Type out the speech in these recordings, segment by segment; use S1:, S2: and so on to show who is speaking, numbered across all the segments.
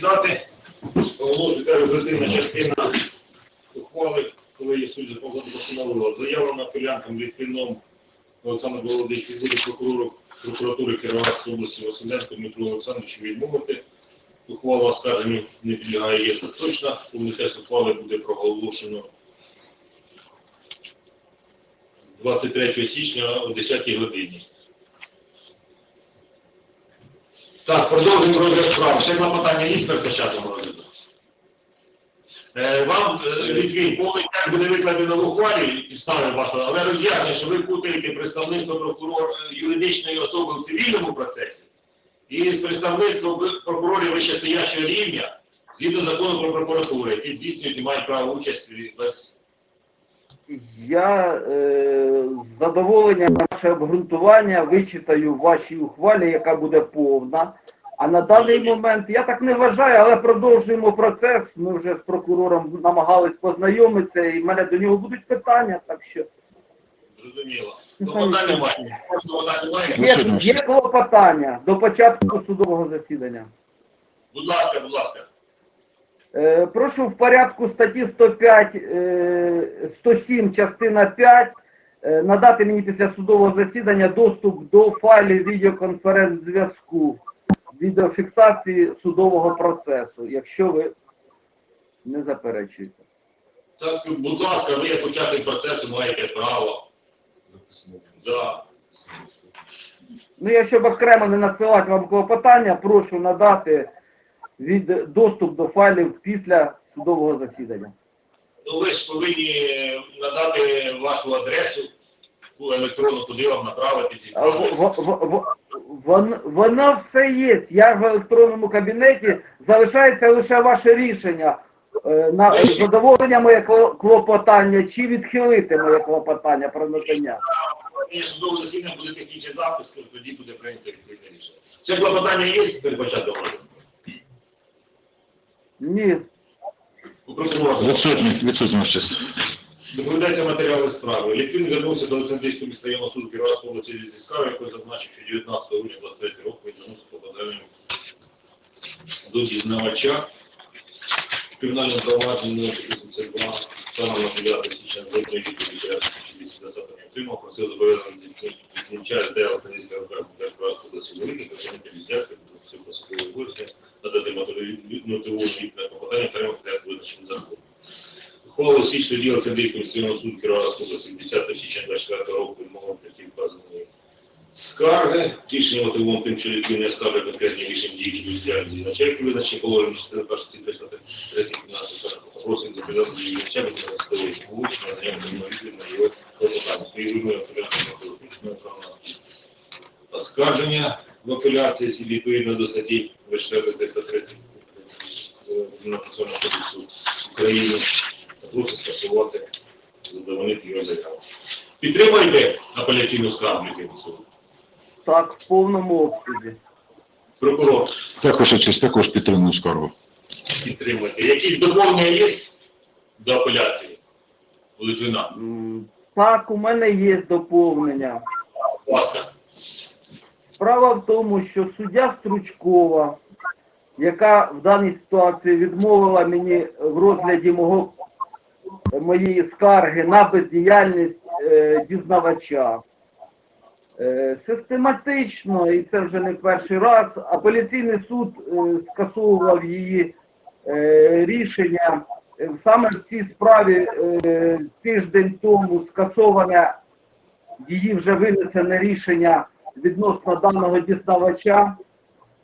S1: Дати оголошується результативна частина ухвали, коли є суд закону постановила. Заявлена апелянтом Літвіном Олександром Володимировичем буде прокурору прокуратури Кіровоградської області Василенко Дмитру Олександровичу відмовити. Ухвала оскарженню не підлягає є точно. Комітет ухвали буде проголошено 23 січня о 10 годині. Так, продовжуємо розгляд справи. Ще два питання є перед початком розгляду. Е, Вам, е, Літвін, повний текст буде викладено в ухвалі підстави вашого, але роз'яснює, що ви путаєте представництво прокурор е, юридичної особи в цивільному процесі і представництво прокурорів вищестоящого рівня згідно закону про прокуратуру, які здійснюють і мають право участі без
S2: Я е, з задоволенням ваше обґрунтування вичитаю в вашій ухвалі, яка буде повна. А на даний момент я так не вважаю, але продовжуємо процес. Ми вже з прокурором намагались познайомитися, і в мене до нього будуть питання, так що
S1: зрозуміло.
S2: Ну,
S1: немає.
S2: є клопотання до початку судового засідання.
S1: Будь ласка, будь ласка.
S2: Е, Прошу в порядку статті 105, е, 107, частина 5, е, надати мені після судового засідання доступ до файлів відеоконференц-зв'язку, відеофіксації судового процесу, якщо ви не заперечуєте.
S1: Так, будь ласка, ви як учасник процесу маєте право. Да.
S2: Ну, я щоб окремо не надсилати вам клопотання, прошу надати від, доступ до файлів після судового засідання.
S1: Ну, ви ж повинні надати вашу адресу електронну, куди вам направити ці
S2: вон- Воно все є. Я в електронному кабінеті. Залишається лише ваше рішення. е, На задоволення моє клопотання чи відхилити моє клопотання про надання.
S1: Ні, судове засідання буде технічний запис, то тоді буде прийнято відповідне рішення. Це клопотання є перед початком розгляду?
S2: Ні.
S1: У прокурора.
S3: Відсутні, відсутні щось.
S1: Доповідається матеріали справи. Літвін звернувся до Олександрійського міськрайонного суду Кіровоградської області зі скаргою, який зазначив, що 19 грудня 23 року він звернувся по поданню до дізнавача в кримінальному провадженні номер 82 станом на 9 січня відповіді 2020 не отримав, просив зобов'язаний відмічати, де Олександрійська Кіровоградської області великі, працівники віздяться, просив посадової обов'язки, надати мотивовані відповідь на попадання окремо порядку визначеним законом. Ухвалу слідчого діла Олександрійського міськрайонного суду Кіровоградської області 10 січня 24 року відмовив такі вказаної скарги. Рішення мотивовано тим, що який не скаржує конкретні рішення щодо діяльності начальки визначені положення частини першої статті 303 кімнати попросимо запитати її начальника на судовій получення, на ньому відповідь на його клопотання. Свої вимоги апеляції включено право оскарження в апеляції відповідно до статті 24 330 Національного кодексу України прошу скасувати, задовольнити його заяву. Підтримуєте апеляційну скаргу Літвінського суду?
S2: Так, в повному обсязі.
S1: Прокурор,
S3: Також щось, також підтримую скаргу.
S1: підтримуєте. Якісь доповнення є до апеляції Литвина?
S2: М, Так, у мене є доповнення.
S1: Будь ласка.
S2: Справа в тому, що суддя Стручкова, яка в даній ситуації відмовила мені в розгляді мого, моєї скарги на бездіяльність е, дізнавача, е, систематично, і це вже не перший раз, апеляційний суд е, скасовував її е, рішення. Саме в цій справі е, тиждень тому скасоване її вже винесене рішення відносно даного дізнавача.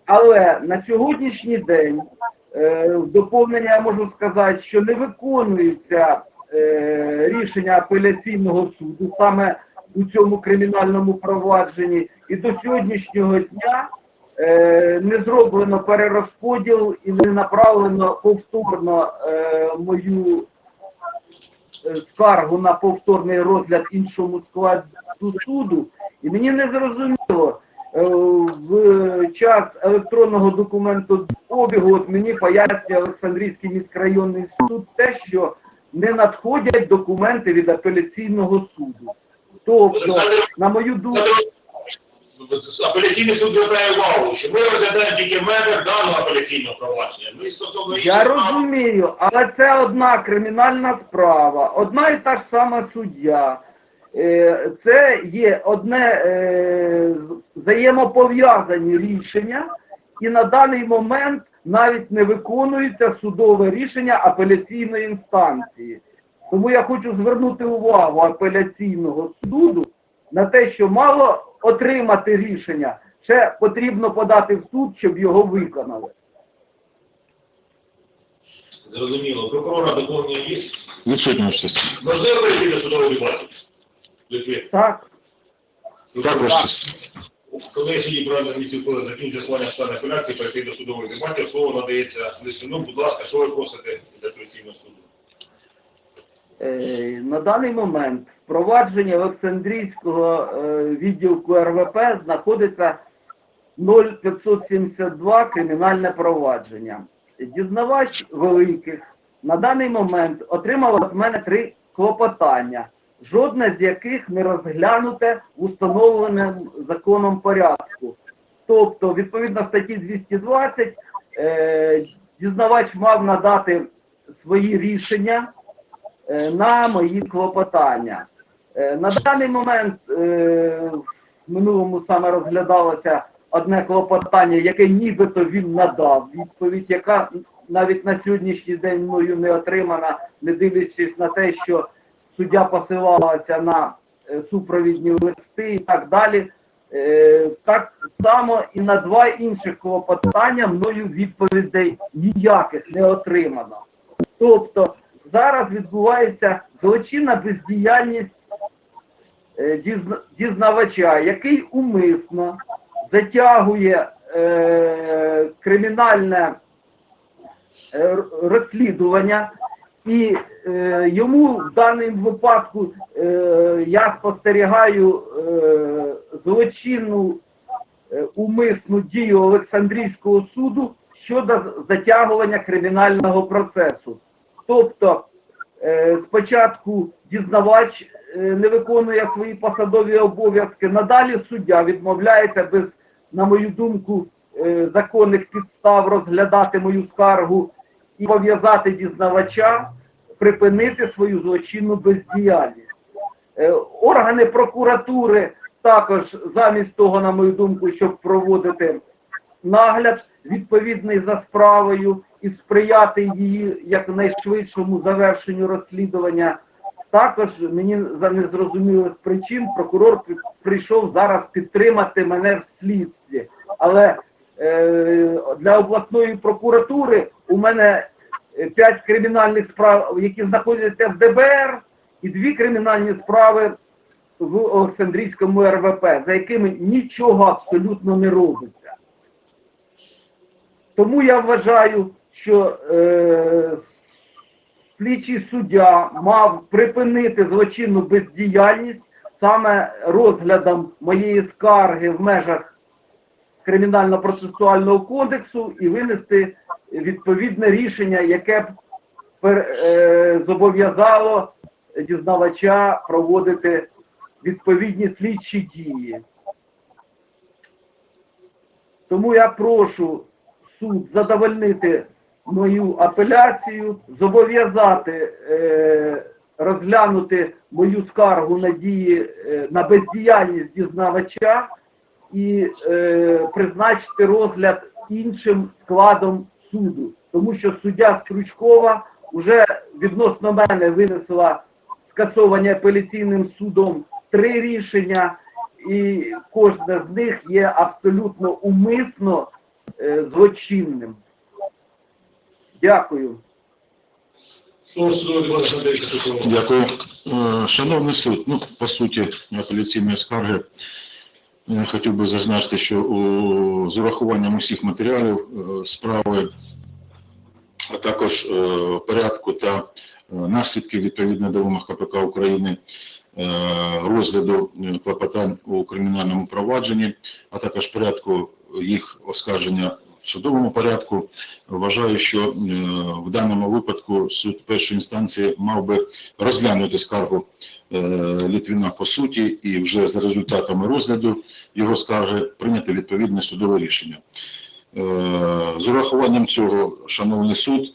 S2: Але на сьогоднішній день е, в доповнення я можу сказати, що не виконується е, рішення апеляційного суду саме у цьому кримінальному провадженні, і до сьогоднішнього дня е, не зроблено перерозподіл і не направлено повторно е, мою е, скаргу на повторний розгляд іншому складу суду. І мені не зрозуміло, е, в час електронного документу обігу от мені пояснює Олександрійський міськрайонний суд те, що не надходять документи від апеляційного суду. Тобто, на мою думку,
S1: апеляційний суд звертає увагу, що ми розглядаємо тільки межах даного апеляційного провадження. Ми стосовно
S2: Я розумію, але це одна кримінальна справа, одна і та ж сама суддя. Е, Це є одне е, взаємопов'язані рішення, і на даний момент навіть не виконується судове рішення апеляційної інстанції. Тому я хочу звернути увагу апеляційного суду на те, що мало отримати рішення, ще потрібно подати в суд, щоб його виконали.
S1: Зрозуміло. Прокурора доповнення є.
S3: Честь.
S1: Можливо перейти до судового дебату? Литвин.
S2: Так.
S3: Так, ваша честь.
S1: Коли судді правильно місці впливу закінчить слання члени апеляції, перейти до судових дебатів, слово надається Литвину. Будь ласка, що ви просите від апеляційного суду?
S2: Е, На даний момент впровадження Олександрійського е, відділку РВП знаходиться 0572 кримінальне провадження. Дізнавач великих на даний момент отримав від мене три клопотання, жодне з яких не розглянуте в установленому законом порядку. Тобто, відповідно статті 220, е, дізнавач мав надати свої рішення е, на мої клопотання. Е, На даний момент в минулому саме розглядалося одне клопотання, яке нібито він надав відповідь, яка навіть на сьогоднішній день мною не отримана, не дивлячись на те, що суддя посилалася на е, супровідні листи і так далі. Е, Так само і на два інших клопотання мною відповідей ніяких не отримано. Тобто зараз відбувається злочинна бездіяльність е, дізнавача, який умисно затягує кримінальне розслідування, і е, йому в даному випадку е, я спостерігаю е, злочинну е, умисну дію Олександрійського суду щодо затягування кримінального процесу. Тобто е, спочатку дізнавач е, не виконує свої посадові обов'язки, надалі суддя відмовляється без, на мою думку, е, законних підстав розглядати мою скаргу і пов'язати дізнавача, припинити свою злочинну бездіяльність. Е, Органи прокуратури також замість того, на мою думку, щоб проводити нагляд відповідний за справою і сприяти її якнайшвидшому завершенню розслідування. Також мені за незрозумілих причин прокурор прийшов зараз підтримати мене в слідстві. Але для обласної прокуратури у мене е, п'ять кримінальних справ, які знаходяться в ДБР, і дві кримінальні справи в Олександрійському РВП, за якими нічого абсолютно не робиться. Тому я вважаю, що е, слідчий суддя мав припинити злочинну бездіяльність саме розглядом моєї скарги в межах Кримінально-процесуального кодексу і винести відповідне рішення, яке б е, зобов'язало дізнавача проводити відповідні слідчі дії. Тому я прошу суд задовольнити мою апеляцію, зобов'язати е, розглянути мою скаргу на дії е, на бездіяльність дізнавача і е, призначити розгляд іншим складом суду, тому що суддя Стручкова вже відносно мене винесла скасовані апеляційним судом три рішення, і кожне з них є абсолютно умисно е, злочинним. Дякую.
S3: Дякую. Е, Шановний суд, ну, по суті, апеляційної скарги хотів би зазначити, що з урахуванням усіх матеріалів е, справи, а також е, порядку та наслідки наслідків відповідно до вимог КПК України, е, розгляду е, клопотань у кримінальному провадженні, а також порядку їх оскарження В судовому порядку вважаю, що е, в даному випадку суд першої інстанції мав би розглянути скаргу е, Літвіна по суті і вже за результатами розгляду його скарги прийняти відповідне судове рішення. Е, З урахуванням цього, шановний суд,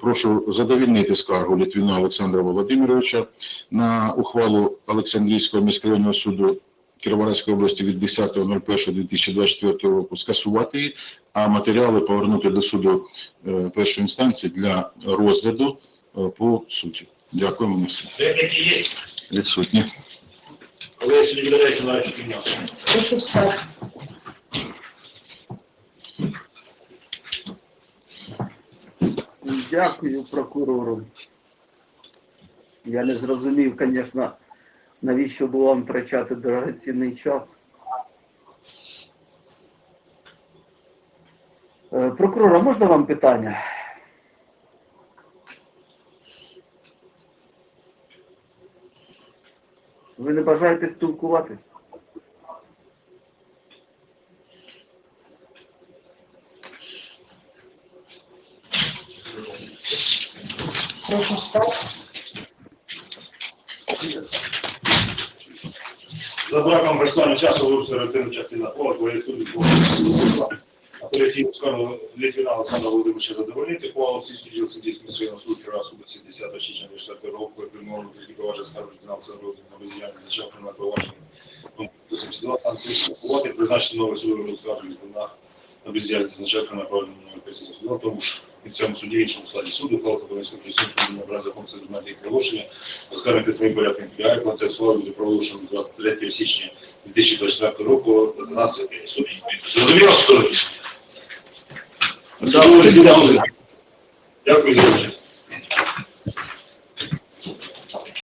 S3: прошу задовільнити скаргу Літвіна Олександра Володимировича на ухвалу Олександрійського міськрайонного суду Кіровоградської області від 10.01.2024 року скасувати її, а матеріали повернути до суду е, першої інстанції для розгляду е, по суті. Дякуємо на все.
S1: Репліки є?
S3: Відсутні.
S1: Але сьогодні віддається на речі кімнату.
S4: Прошу встати.
S2: Дякую прокурору. Я не зрозумів, звісно, навіщо було вам втрачати дорогоцінний час. Е, Прокурора, можна вам питання? Ви не бажаєте спілкуватись?
S4: Прошу встати.
S1: За браком процесуального часу вирушена ретельна частина права, твоєї суду відбувається. Апеляційну скаргу Літвіна Олександра Володимировича задовольнити, ухвалу всіх суддів Олександрійського міськрайонного суду Кіровоградської області 10 січня 24 року, і примову критикувати скаргу Літвіна Олександра Володимировича бездіяльність начав кримінального провадження. Пункту 72 станції призначити новий судовий Літвіна на кримінального провадження номер 572, тому що в цьому суді іншому складі суду, ухвалити Кабінського присутнього на образі закон предметів приголошення, оскаржити своїм порядком підлягає платежу буде проголошено 23 січня 2024 року 12 судді. Зрозуміло, що? Дякую за участь.